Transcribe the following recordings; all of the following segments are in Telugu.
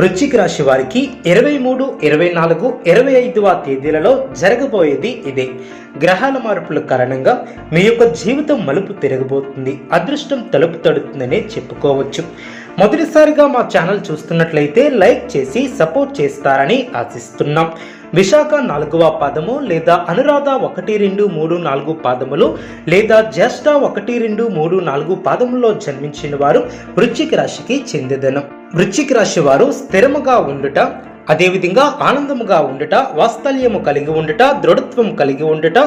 వృశ్చిక రాశి వారికి ఇరవై మూడు ఇరవై నాలుగు ఇరవై ఐదవ తేదీలలో జరగబోయేది ఇదే. గ్రహాల మార్పుల కారణంగా మీ యొక్క జీవితం మలుపు తిరగబోతుంది. అదృష్టం తలుపు తడుతుందనే చెప్పుకోవచ్చు. మొదటిసారిగా మా ఛానల్ చూస్తున్నట్లయితే లైక్ చేసి సపోర్ట్ చేస్తారని ఆశిస్తున్నాం. విశాఖ నాలుగవ పాదము లేదా అనురాధ ఒకటి రెండు మూడు నాలుగు పాదములు లేదా జ్యేష్ఠ ఒకటి రెండు మూడు నాలుగు పాదములో జన్మించిన వారు వృశ్చిక రాశికి చెందిదను. వృశ్చిక రాశి వారు స్థిరముగా ఉండుట అదేవిధంగా ఆనందముగా ఉండుట వాత్సల్యము కలిగి ఉండుట దృఢత్వం కలిగి ఉండుట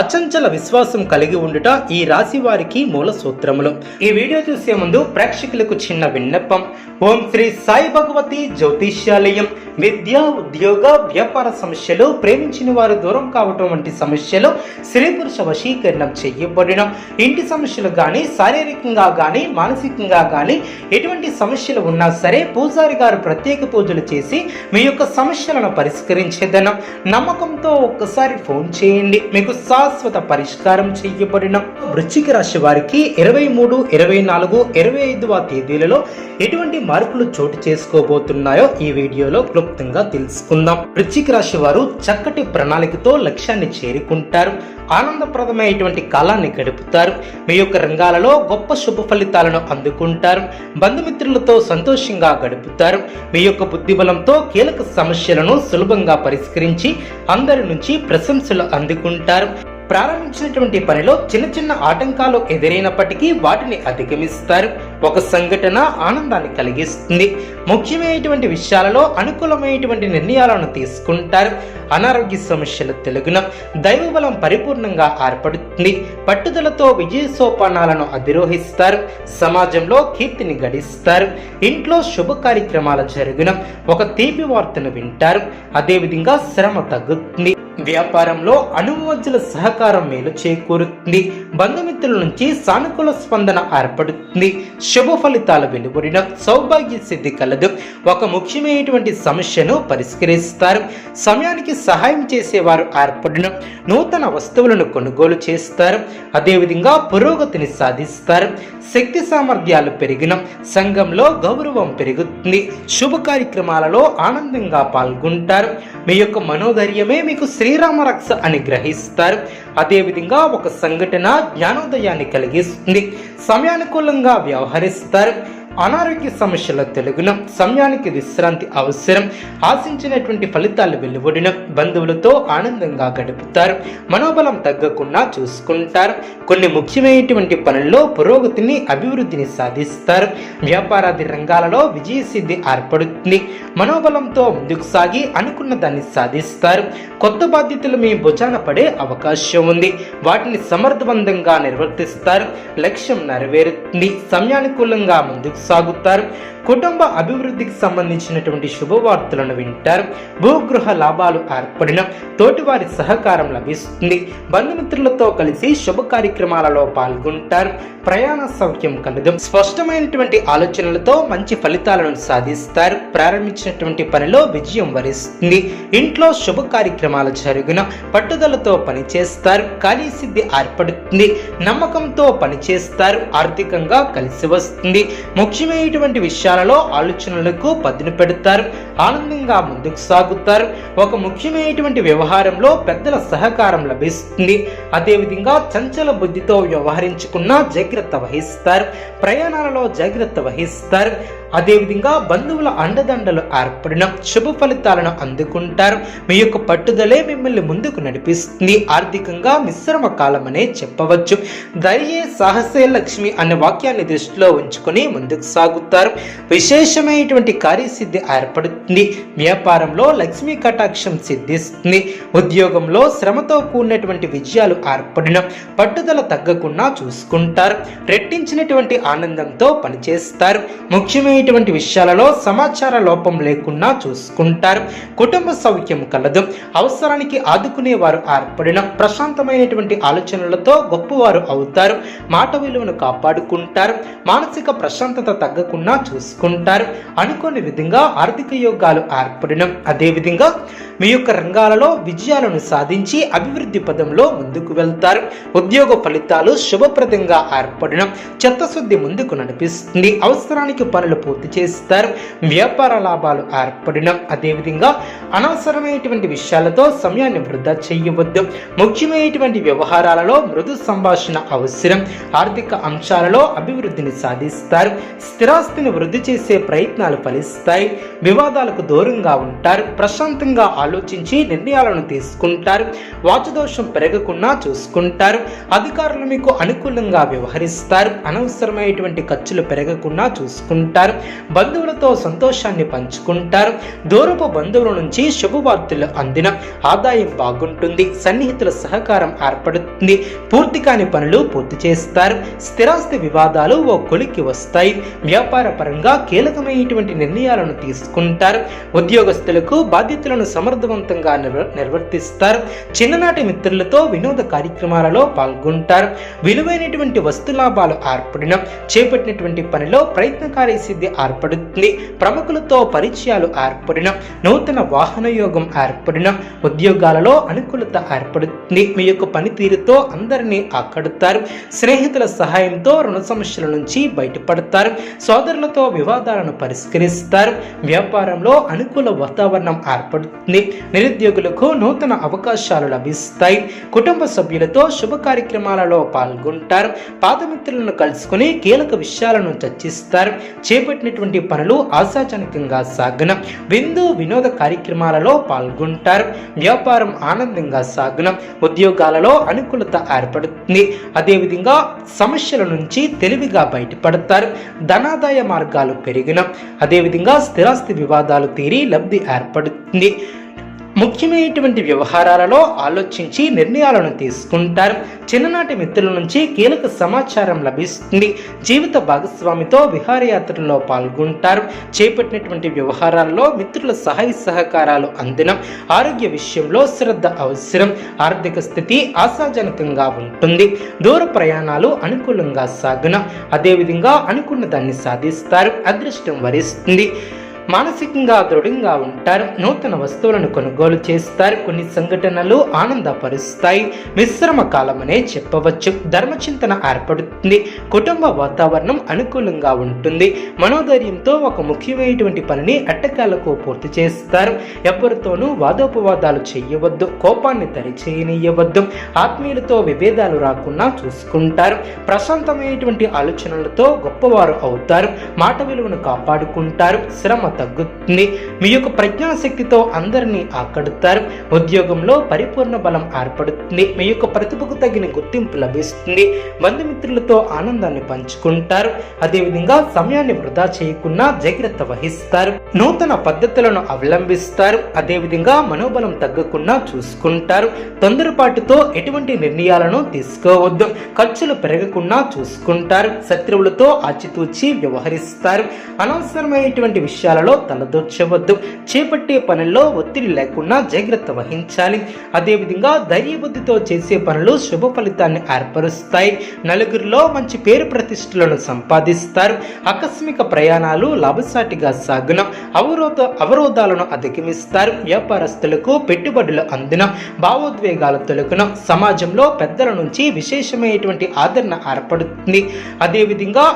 అచంచల విశ్వాసం కలిగి ఉండుట ఈ రాశి వారికి మూల సూత్రములు. ఈ వీడియో చూసే ముందు ప్రేక్షకులకు చిన్న విన్నపం. ఓం శ్రీ సాయి భగవతి జ్యోతిష్యాలయం. విద్య ఉద్యోగ వ్యాపార సమస్యలు ప్రేమించిన వారు దూరం కావటం వంటి సమస్యలు స్త్రీ పురుష వశీకరణం చేయబడడం ఇంటి సమస్యలు కానీ శారీరకంగా కానీ మానసికంగా కానీ ఎటువంటి సమస్యలు ఉన్నా సరే పూజారి గారు ప్రత్యేక పూజలు చేసి మీ యొక్క సమస్యలను పరిష్కరించేదనం నమ్మకంతో ఒక్కసారి ఫోన్ చేయండి. మీకు శాశ్వత పరిష్కారం చేయబడిన వృశ్చిక రాశి వారికి ఇరవై మూడు ఇరవై నాలుగు ఇరవై ఐదవ తేదీలలో ఎటువంటి మార్పులు చోటు చేసుకోబోతున్నాయో ఈ వీడియోలో క్లుప్తంగా తెలుసుకుందాం. వృశ్చిక రాశి వారు చక్కటి ప్రణాళికతో లక్ష్యాన్ని చేరుకుంటారు. ఆనందప్రదమైనటువంటి కాలాన్ని గడుపుతారు. మీ యొక్క రంగాలలో గొప్ప శుభ ఫలితాలను అందుకుంటారు. బంధుమిత్రులతో సంతోషంగా గడుపుతారు. మీ యొక్క బుద్ధిబలంతో కీలక సమస్యలను సులభంగా పరిష్కరించి అందరి నుంచి ప్రశంసలు అందుకుంటారు. ప్రారంభించినటువంటి పనిలో చిన్న చిన్న ఆటంకాలు ఎదురైనప్పటికీ వాటిని అధిగమిస్తారు. ఒక సంఘటన ఆనందాన్ని కలిగిస్తుంది. ముఖ్యమైనటువంటి విషయాలలో అనుకూలమైనటువంటి నిర్ణయాలను తీసుకుంటారు. అనారోగ్య సమస్యలు తెలుగున దైవబలం పరిపూర్ణంగా ఏర్పడుతుంది. పట్టుదలతో విజయ సోపానాలను అధిరోహిస్తారు. సమాజంలో కీర్తిని గడిస్తారు. ఇంట్లో శుభ కార్యక్రమాల జరుగున ఒక తీపి వార్తను వింటారు. అదేవిధంగా శ్రమ తగ్గుతుంది. వ్యాపారంలో అనుమతుల సహకారం మేలు చేకూరుతుంది. బంధుమిత్రుల నుంచి సానుకూల స్పందన ఏర్పడుతుంది. శుభ ఫలితాలు వెలువడిన సౌభాగ్య సిద్ధి కలదు. ఒక ముఖ్యమైనటువంటి సమస్యను పరిష్కరిస్తారు. సమయానికి సహాయం చేసేవారు ఏర్పడిన. నూతన వస్తువులను కొనుగోలు చేస్తారు. అదేవిధంగా పురోగతిని సాధిస్తారు. శక్తి సామర్థ్యాలు పెరిగిన సంఘంలో గౌరవం పెరుగుతుంది. శుభ కార్యక్రమాలలో ఆనందంగా పాల్గొంటారు. మీ యొక్క మనోధైర్యమే మీకు శ్రీరామ రక్ష అని గ్రహిస్తారు. అదేవిధంగా ఒక సంఘటన జ్ఞానోదయాన్ని కలిగిస్తుంది. సమయానుకూలంగా వ్యవహరిస్తారు. అనారోగ్య సమస్యల తెలుగున సమయానికి విశ్రాంతి అవసరం. ఆశించినటువంటి ఫలితాలు వెలువడిన బంధువులతో ఆనందంగా గడుపుతారు. మనోబలం తగ్గకుండా చూసుకుంటారు. కొన్ని ముఖ్యమైనటువంటి పనుల్లో పురోగతిని అభివృద్ధిని సాధిస్తారు. వ్యాపారాది రంగాలలో విజయసిద్ధి ఏర్పడుతుంది. మనోబలంతో ముందుకు సాగి అనుకున్న దాన్ని సాధిస్తారు. కొత్త బాధ్యతలు మీ భుజాన పడే అవకాశం ఉంది. వాటిని సమర్థవంతంగా నిర్వర్తిస్తారు. లక్ష్యం నెరవేరుతుంది. సమయానుకూలంగా ముందుకు సాగుతారు కుటుంబ అభివృద్ధికి సంబంధించినటువంటి శుభవార్తలను వింటారు. భూగృహ లాభాలు ఏర్పడిన తోటివారి సహకారం లభిస్తుంది. బంధుమిత్రులతో కలిసి శుభ కార్యక్రమాలలో పాల్గొంటారు. ప్రయాణ సౌఖ్యం కలదు. స్పష్టమైనటువంటి ఆలోచనలతో మంచి ఫలితాలను సాధిస్తారు. ప్రారంభించినటువంటి పనిలో విజయం వరిస్తుంది. ఇంట్లో శుభ కార్యక్రమాలు జరుగున పట్టుదలతో పనిచేస్తారు. సిద్ధి ఏర్పడుతుంది. నమ్మకంతో పనిచేస్తారు. ఆర్థికంగా కలిసి వస్తుంది. ముఖ్యమైనటువంటి విషయాలలో ఆలోచనలకు పదును పెడతారు ఆనందంగా ముందుకు సాగుతారు. ఒక ముఖ్యమైనటువంటి వ్యవహారంలో పెద్దల సహకారం లభిస్తుంది. అదేవిధంగా చంచల బుద్ధితో వ్యవహరించుకున్న జాగ్రత్త వహిస్తారు ప్రయాణాలలో జాగ్రత్త వహిస్తారు. అదేవిధంగా బంధువుల అండదండలు ఏర్పడిన శుభ ఫలితాలను అందుకుంటారు. మీ యొక్క పట్టుదలే మిమ్మల్ని ముందుకు నడిపిస్తుంది. ఆర్థికంగా మిశ్రమ కాలమనే చెప్పవచ్చు. ధైర్యే సాహసే లక్ష్మి అనే వాక్యాన్ని దృష్టిలో ఉంచుకొని ముందుకు సాగుతారు. విశేషమైనటువంటి కార్యసిద్ధి ఏర్పడుతుంది. వ్యాపారంలో లక్ష్మీ కటాక్షం సిద్ధిస్తుంది. ఉద్యోగంలో శ్రమతో కూడినటువంటి విజయాలు ఏర్పడిన పట్టుదల తగ్గకుండా చూసుకుంటారు. రెట్టించినటువంటి ఆనందంతో పనిచేస్తారు. ముఖ్యమైనటువంటి విషయాలలో సమాచార లోపం లేకుండా చూసుకుంటారు. కుటుంబ సౌఖ్యం కలదు. అవసరానికి ఆదుకునేవారు ఏర్పడిన ప్రశాంతమైనటువంటి ఆలోచనలతో గొప్పవారు అవుతారు. మాట విలువను కాపాడుకుంటారు. మానసిక ప్రశాంతత తగ్గకుండా చూసుకుంటారు. తీసుకుంటారు అనుకోని విధంగా ఆర్థిక యోగాలు ఏర్పడడం అదేవిధంగా మీ యొక్క రంగాలలో విజయాలను సాధించి అభివృద్ధి పదంలో ముందుకు వెళ్తారు. ఉద్యోగ ఫలితాలు శుభప్రదంగా ఏర్పడడం చిత్తశుద్ధి ముందుకు నడిపిస్తుంది. అవసరానికి పనులు పూర్తి చేస్తారు. వ్యాపార లాభాలు ఏర్పడడం అదేవిధంగా అనవసరమైనటువంటి విషయాలతో సమయాన్ని వృధా చేయవద్దు. ముఖ్యమైనటువంటి వ్యవహారాలలో మృదు సంభాషణ అవసరం. ఆర్థిక అంశాలలో అభివృద్ధిని సాధిస్తారు. స్థిరాస్తిని వృద్ధి చేసే ప్రయత్నాలు ఫలిస్తాయి. వివాదాలకు దూరంగా ఉంటారు. ప్రశాంతంగా ఆలోచించి నిర్ణయాలను తీసుకుంటారు. వాచదోషం పెరగకుండా చూసుకుంటారు. అధికారులు మీకు అనుకూలంగా వ్యవహరిస్తారు. అనవసరమైనటువంటి ఖర్చులు పెరగకుండా చూసుకుంటారు. బంధువులతో సంతోషాన్ని పంచుకుంటారు. దూరపు బంధువుల నుంచి శుభవార్తలు అందిన ఆదాయం బాగుంటుంది. సన్నిహితుల సహకారం ఏర్పడుతుంది. పూర్తి కాని పనులు పూర్తి చేస్తారు. స్థిరాస్తి వివాదాలు ఓ కొలికి వస్తాయి. వ్యాపార పరంగా కీలకమైనటువంటి నిర్ణయాలను తీసుకుంటారు. ఉద్యోగస్తులకు బాధ్యతలను సమర్థవంతంగా నిర్వ- నిర్వర్తిస్తారు. చిన్ననాటి మిత్రులతో వినోద కార్యక్రమాలలో పాల్గొంటారు. విలువైనటువంటి వస్తు లాభాలు ఏర్పడిన చేపట్టినటువంటి పనిలో ప్రయత్నకారీ సిద్ధి ఏర్పడుతుంది. ప్రముఖులతో పరిచయాలు ఏర్పడిన నూతన వాహన యోగం ఏర్పడిన ఉద్యోగాలలో అనుకూలత ఏర్పడుతుంది. మీ యొక్క పనితీరుతో అందరినీ ఆకడుతారు స్నేహితుల సహాయంతో రుణ సమస్యల నుంచి బయటపడతారు. సోదరులతో వివాదాలను పరిష్కరిస్తారు. వ్యాపారంలో అనుకూల వాతావరణం ఏర్పడుతుంది. నిరుద్యోగులకు నూతన అవకాశాలు లభిస్తాయి. కుటుంబ సభ్యులతో శుభ కార్యక్రమాలలో పాల్గొంటారు. పాదమిత్రులను కలుసుకుని కీలక విషయాలను చర్చిస్తారు. చేపట్టినటువంటి పనులు ఆశాజనకంగా సాగన విందు వినోద కార్యక్రమాలలో పాల్గొంటారు. వ్యాపారం ఆనందంగా సాగున ఉద్యోగాలలో అనుకూలత ఏర్పడుతుంది. అదేవిధంగా సమస్యల నుంచి తెలివిగా బయటపడతారు. ధనాదాయ మార్గాలు పెరిగిన అదేవిధంగా స్థిరాస్తి వివాదాలు తీరి లబ్ధి ఏర్పడుతుంది. ముఖ్యమైనటువంటి వ్యవహారాలలో ఆలోచించి నిర్ణయాలను తీసుకుంటారు. చిన్ననాటి మిత్రుల నుంచి కీలక సమాచారం లభిస్తుంది. జీవిత భాగస్వామితో విహారయాత్రలో పాల్గొంటారు. చేపట్టినటువంటి వ్యవహారాల్లో మిత్రుల సహాయ సహకారాలు అందినం. ఆరోగ్య విషయంలో శ్రద్ధ అవసరం. ఆర్థిక స్థితి ఆశాజనకంగా ఉంటుంది. దూర ప్రయాణాలు అనుకూలంగా సాగున. అదేవిధంగా అనుకున్న దాన్ని సాధిస్తారు. అదృష్టం వరిస్తుంది. మానసికంగా దృఢంగా ఉంటారు నూతన వస్తువులను కొనుగోలు చేస్తారు కొన్ని సంఘటనలు ఆనందపరుస్తాయి. మిశ్రమ కాలమనే చెప్పవచ్చు. ధర్మచింతన ఏర్పడుతుంది. కుటుంబ వాతావరణం అనుకూలంగా ఉంటుంది. మనోధైర్యంతో ఒక ముఖ్యమైనటువంటి పనిని అట్టకాలకు పూర్తి చేస్తారు. ఎవరితోనూ వాదోపవాదాలు చేయవద్దు. కోపాన్ని తరిచేయనియవద్దు. ఆత్మీయులతో విభేదాలు రాకుండా చూసుకుంటారు. ప్రశాంతమైనటువంటి ఆలోచనలతో గొప్పవారు అవుతారు. మాట విలువను కాపాడుకుంటారు. శ్రమ తగ్గుతుంది. మీ యొక్క ప్రజ్ఞాశక్తితో అందరినీ ఆకడుతారు. ఉద్యోగంలో పరిపూర్ణ బలం ఏర్పడుతుంది. మీ యొక్క ప్రతిభకు తగిన గుర్తింపు లభిస్తుంది. బంధుమిత్రులతో ఆనందాన్ని పంచుకుంటారు. అదేవిధంగా సమయాన్ని వృధా చేయకుండా జాగ్రత్త వహిస్తారు. నూతన పద్ధతులను అవలంబిస్తారు. అదేవిధంగా మనోబలం తగ్గకుండా చూసుకుంటారు. తొందరపాటుతో ఎటువంటి నిర్ణయాలను తీసుకోవద్దు. ఖర్చులు పెరగకుండా చూసుకుంటారు. శత్రువులతో ఆచితూచి వ్యవహరిస్తారు. అనవసరమైనటువంటి విషయాలలో తలదూర్చవద్దు చేపట్టే పనుల్లో ఒత్తిడి లేకుండా జాగ్రత్త వహించాలి. అదేవిధంగా ధైర్యబుద్ధితో చేసే పనులు శుభ ఫలితాన్ని ఏర్పరుస్తాయి. నలుగురిలో మంచి పేరు ప్రతిష్టలను సంపాదిస్తారు. ఆకస్మిక ప్రయాణాలు లాభసాటిగా సాగున అవరోధ అవరోధాలను అధిగమిస్తారు. వ్యాపారస్తులకు పెట్టుబడులు అందిన భావోద్వేగాల తొలగున సమాజంలో పెద్దల నుంచి విశేషమైనటువంటి ఆదరణ ఏర్పడుతుంది. అదేవిధంగా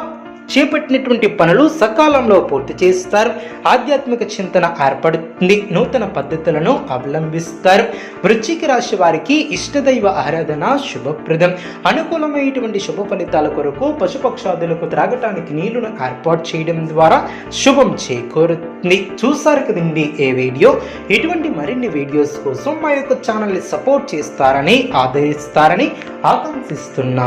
చేపట్టినటువంటి పనులు సకాలంలో పూర్తి చేస్తారు. ఆధ్యాత్మిక చింతన ఏర్పడుతుంది. నూతన పద్ధతులను అవలంబిస్తారు. వృశ్చిక రాశి వారికి ఇష్టదైవ ఆరాధన శుభప్రదం. అనుకూలమైనటువంటి శుభ ఫలితాల కొరకు పశుపక్షాదులకు త్రాగటానికి నీళ్ళను ఏర్పాటు చేయడం ద్వారా శుభం చేకూరుతుంది. చూసారు కదండి ఏ వీడియో? ఇటువంటి మరిన్ని వీడియోస్ కోసం మా యొక్క ఛానల్ని సపోర్ట్ చేస్తారని ఆదరిస్తారని ఆకాంక్షిస్తున్నా.